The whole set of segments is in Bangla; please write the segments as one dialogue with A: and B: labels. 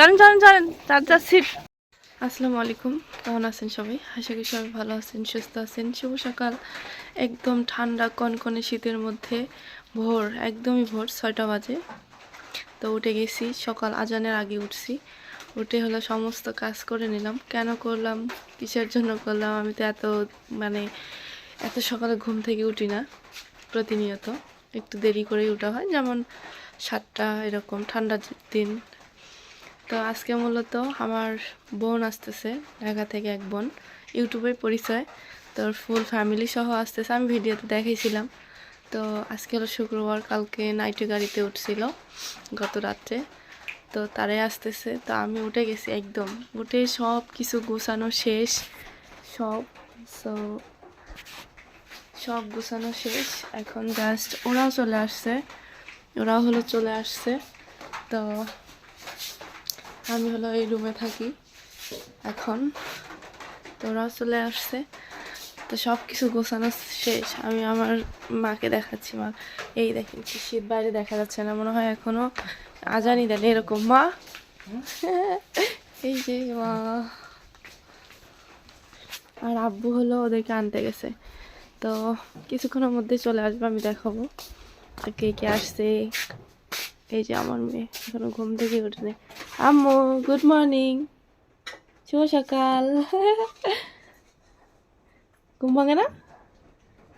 A: চলেন চলেন চলেন তার তার সিট আসসালামু আলাইকুম, কেমন আছেন সবাই? আশা করি সবাই ভালো আছেন, সুস্থ আছেন। শুভ সকাল। একদম ঠান্ডা, কনকনে শীতের মধ্যে, ভোর, একদমই ভোর, ছয়টা বাজে। তো উঠে গেছি, সকাল আজানের আগে উঠছি। উঠে হলো সমস্ত কাজ করে নিলাম। কেন করলাম? কিসের জন্য করলাম? আমি তো এত মানে এত সকালে ঘুম থেকে উঠি না, প্রতিনিয়ত। একটু দেরি করেই ওঠা হয়। যেমন সাতটা এরকম, ঠান্ডার দিন। তো আজকে মূলত আমার বোন আসতেছে, ঢাকা থেকে এক বোন। ইউটিউবে পরিচয়, তোর ফুল ফ্যামিলি সহ আসতেছে। আমি ভিডিওতে দেখাইছিলাম। তো আজকে হলো শুক্রবার, কালকে নাইটে গাড়িতে উঠছিল গত রাত্রে। তো তারাই আসতেছে। তো আমি উঠে গেছি একদম। উঠে সব কিছু গোছানো শেষ। সব সো সব গোছানো শেষ। এখন জাস্ট ওরাও চলে আসছে। ওরাও হলো চলে আসছে। তো আমি হলো এই রুমে থাকি। এখন তো ওরাও চলে আসছে। তো সব কিছু গোছানো শেষ। আমি আমার মাকে দেখাচ্ছি, মা। এই দেখেন কি শীত বাইরে দেখা যাচ্ছে না, মনে হয় এখনও আজানি দেন এরকম। মা! এই যে মা। আর আব্বু হলো ওদেরকে আনতে গেছে। তো কিছুক্ষণের মধ্যে চলে আসবে, আমি দেখাবো। কে কে আসছে এই যে আমার মেয়ে, এখনও ঘুম থেকে উঠেনি। আম্মু গুড মর্নিং শুভ সকাল। ঘুম ভাঙে না?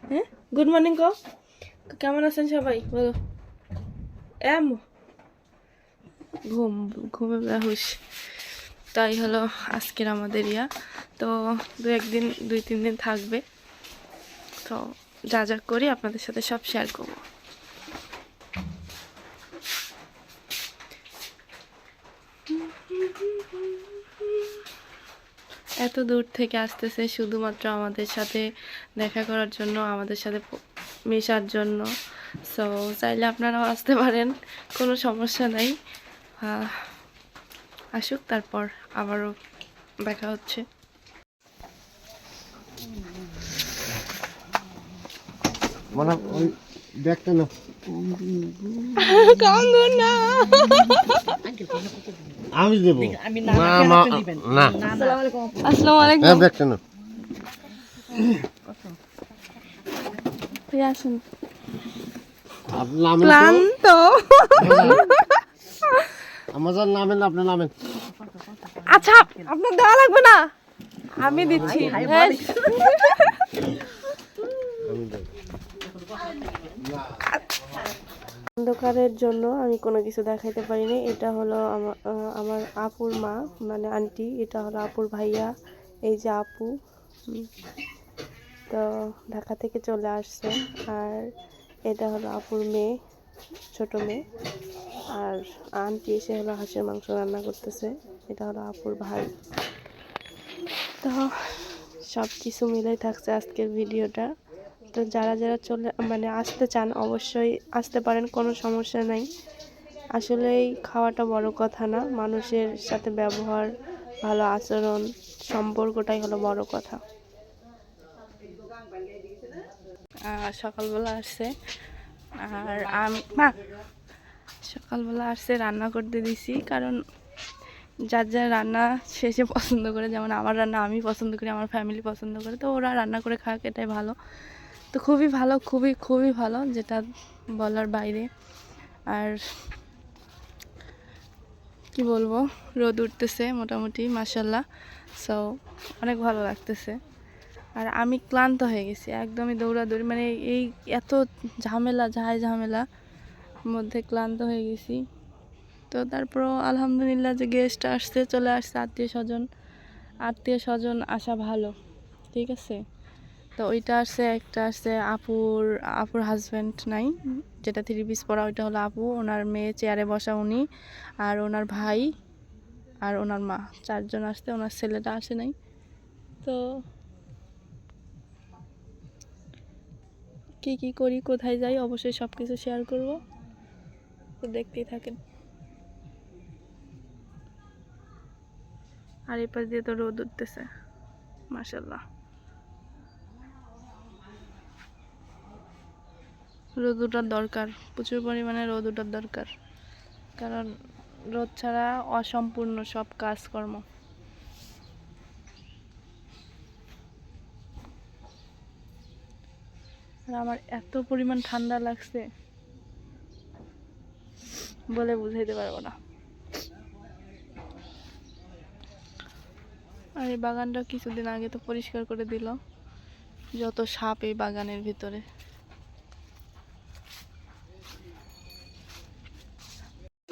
A: হ্যাঁ? গুড মর্নিং কো কেমন আছেন সবাই? বলো। আম্মু। ঘুম, ঘুমে বেহুশ। তাই হলো আজকের আমাদের ইয়া। তো দু একদিন, দুই তিন দিন থাকবে। তো যা যা করি আপনাদের সাথে সব শেয়ার করব। এত দূর থেকে আসতেছে শুধুমাত্র আমাদের সাথে দেখা করার জন্য আমাদের সাথে মেশার জন্য। সো চাইলে আপনারাও আসতে পারেন কোনো সমস্যা নাই। আসুক তারপর আবারও দেখা হচ্ছে।
B: মানে ওই ব্যাগটা না। আমি দেব। না মা না।
A: আসসালামু আলাইকুম
B: হ্যাঁ ব্যাগটা
A: আসুন।
B: তো
A: ক্লান্ত।
B: আমার নামেন আপনি নামেন।
A: আচ্ছা আপনার দেওয়া লাগবে না? আমি দিচ্ছি। হ্যাঁ।
B: আমি দেব।
A: অন্ধকারের জন্য আমি কোনো কিছু দেখাইতে পারিনি। এটা হলো আমার আমার আপুর মা মানে আন্টি, এটা হলো আপুর ভাইয়া, এই যে আপু। তো ঢাকা থেকে চলে আসছে। আর এটা হলো আপুর মেয়ে, ছোট মেয়ে। আর আন্টি এসে হলো হাঁসের মাংস রান্না করতেছে। এটা হলো আপুর ভাই। তো সব কিছু মিলেই থাকছে আজকের ভিডিওটা। তো যারা যারা চলে মানে আসতে চান, অবশ্যই আসতে পারেন, কোনো সমস্যা নাই। আসলেই খাওয়াটা বড় কথা না, মানুষের সাথে ব্যবহার, ভালো আচরণ, সম্পর্কটাই হলো বড় কথা। সকালবেলা আসছে, আর আমি সকালবেলা আসছে, রান্না করতে দিছি, কারণ যার যার রান্না শেষে পছন্দ করে, যেমন আমার রান্না আমি পছন্দ করি, আমার ফ্যামিলি পছন্দ করে, তো ওরা রান্না করে খাক, এটাই ভালো। তো খুবই ভালো, খুবই খুবই ভালো যেটা বলার বাইরে। আর কি বলব, রোদ উঠতেছে মোটামুটি মাসাল্লাহ সো অনেক ভালো লাগতেছে। আর আমি ক্লান্ত হয়ে গেছি, একদমই দৌড়াদৌড়ি মানে এই এত ঝামেলা, ঝাই ঝামেলা, মধ্যে ক্লান্ত হয়ে গেছি। তো তারপরও আলহামদুলিল্লাহ যে গেস্ট আসছে, চলে আসছে আত্মীয় স্বজন। আত্মীয় স্বজন আসা ভালো, ঠিক আছে? তো ওইটা আসছে, একটা আসছে আপুর আপুর হাজব্যান্ড নাই, যেটা থ্রি পিস পরা, ওইটা হলো আপু, ওনার মেয়ে চেয়ারে বসা উনি, আর ওনার ভাই, আর ওনার মা, চারজন আসতে ওনার ছেলেটা আসে নাই। তো কি কি করি, কোথায় যাই, অবশ্যই সব কিছু শেয়ার করব। তো দেখতেই থাকেন। আর এই পাশ দিয়ে তো রোদ উঠতেছে মাসাল্লাহ রোদ ওঠার দরকার, প্রচুর পরিমাণে রোদ ওঠার দরকার। কারণ রোদ ছাড়া অসম্পূর্ণ সব কাজকর্ম। আর আমার এত পরিমাণ ঠান্ডা লাগছে বলে বুঝাইতে পারব না। আর এই বাগানটা কিছুদিন আগে তো পরিষ্কার করে দিল, যত সাপ এই বাগানের ভিতরে।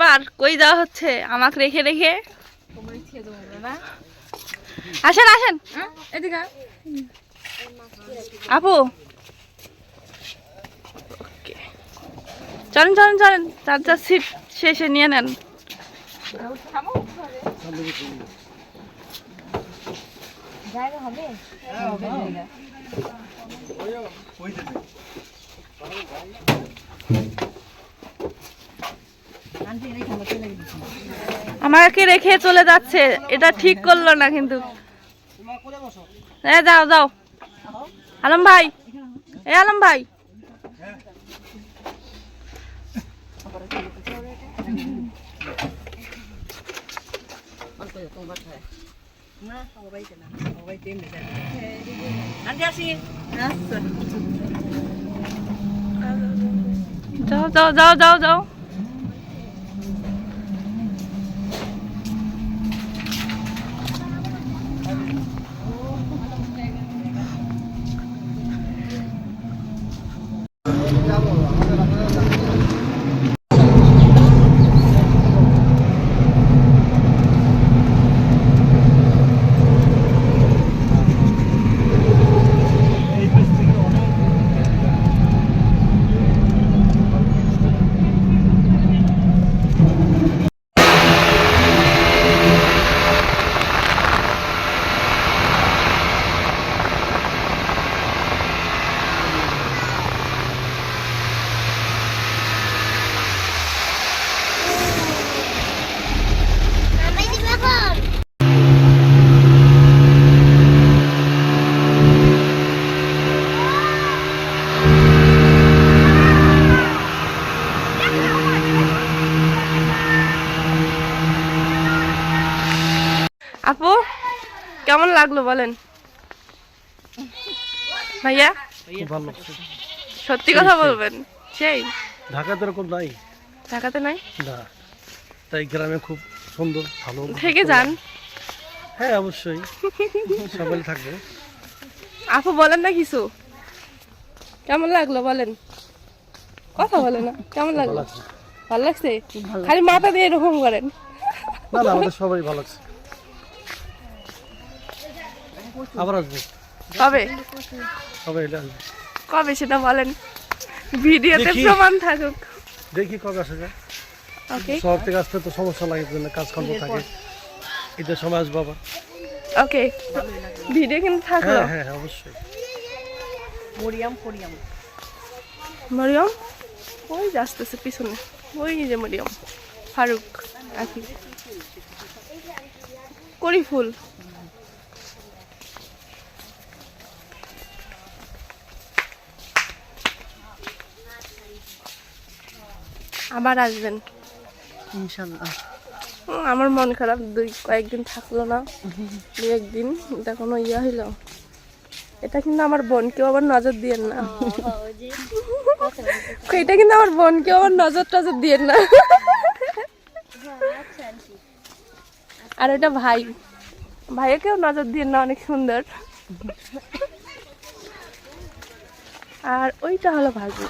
A: বার কই যাওয়া হচ্ছে? আমাকে রেখে রেখে। আসেন আসেন। আপু। চলেন চলেন চলেন। চার চার সিট শেষে নিয়ে নেন। আমাকে রেখে চলে যাচ্ছে। এটা ঠিক করল না কিন্তু। এ যাও যাও। আলম ভাই এ আলম ভাই। যাও যাও যাও যাও যাও। なものは লাগল বলেন। ভাইয়া?
B: ভালো
A: সত্যি কথা বলবেন? সেই?
B: ঢাকাতে এরকম নাই।
A: ঢাকাতে নাই?
B: না। তাই গ্রামে খুব সুন্দর ভালো।
A: থেকে যান।
B: হ্যাঁ অবশ্যই। সবাই থাকবে।
A: আপু বলেন না কিছু। কেমন লাগল বলেন? কথা বলেন না। কেমন লাগল? ভালো লাগছে? খালি মাথা দিয়ে এরকম করেন।
B: না না আমাদের সবাই ভালো লাগছে। আবার আসব।
A: কবে?
B: সবাই এলে আসব।
A: কবে সেটা বলেন। ভিডিওতে। প্রমাণ থাকুক।
B: দেখি কবে আসা যায়।
A: ওকে
B: শহর থেকে আসতে তো সমস্যা লাগে জন্য কাজ কর্ম থাকে। ঈদের সময় আসব আবার।
A: ওকে ভিডিও কিন্তু থাকল।
B: হ্যাঁ হ্যাঁ হ্যাঁ, অবশ্যই।
A: মরিয়ম ওই যে আসতেছে পিছনে। ওই যে মরিয়ম। ফারুক আকি করি ফুল আবার আসবেন।
C: ইনশাল্লাহ।
A: আমার মন খারাপ দুই কয়েকদিন থাকল না। দু একদিন এটা কোনো ইয়া হইল। এটা কিন্তু আমার বোনকেও আবার নজর দিয়েন না। এটা কিন্তু আমার বোনকেও আবার নজর টজর দিয়েন না। আর ওটা ভাই। ভাইয়াকেও নজর দিয়েন না অনেক সুন্দর। আর ওইটা হলো ভাগি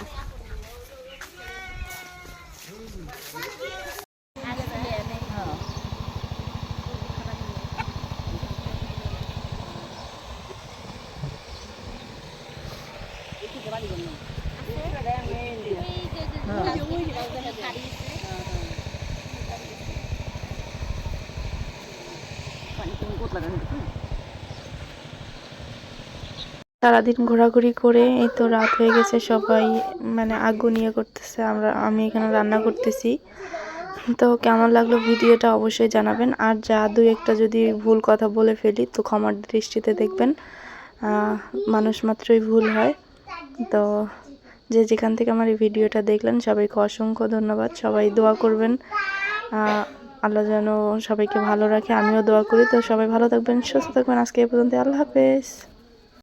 A: সারাদিন ঘোরাঘুরি করে এই তো রাত হয়ে গেছে, সবাই মানে আগুন ইয়ে করতেছে, আমরা, আমি এখানে রান্না করতেছি। তো কেমন লাগল ভিডিওটা অবশ্যই জানাবেন, আর যা দুই একটা যদি ভুল কথা বলে ফেলি তো ক্ষমার দৃষ্টিতে দেখবেন মানুষ মাত্রই ভুল হয়। তো যে যেখান থেকে আমার এই ভিডিওটা দেখলেন সবাইকে অসংখ্য ধন্যবাদ, সবাই দোয়া করবেন আল্লাহ যেন সবাইকে ভালো রাখে। আমিও দোয়া করি। তো সবাই ভালো থাকবেন, সুস্থ থাকবেন। আজকে এ পর্যন্ত আল্লাহ হাফেজ।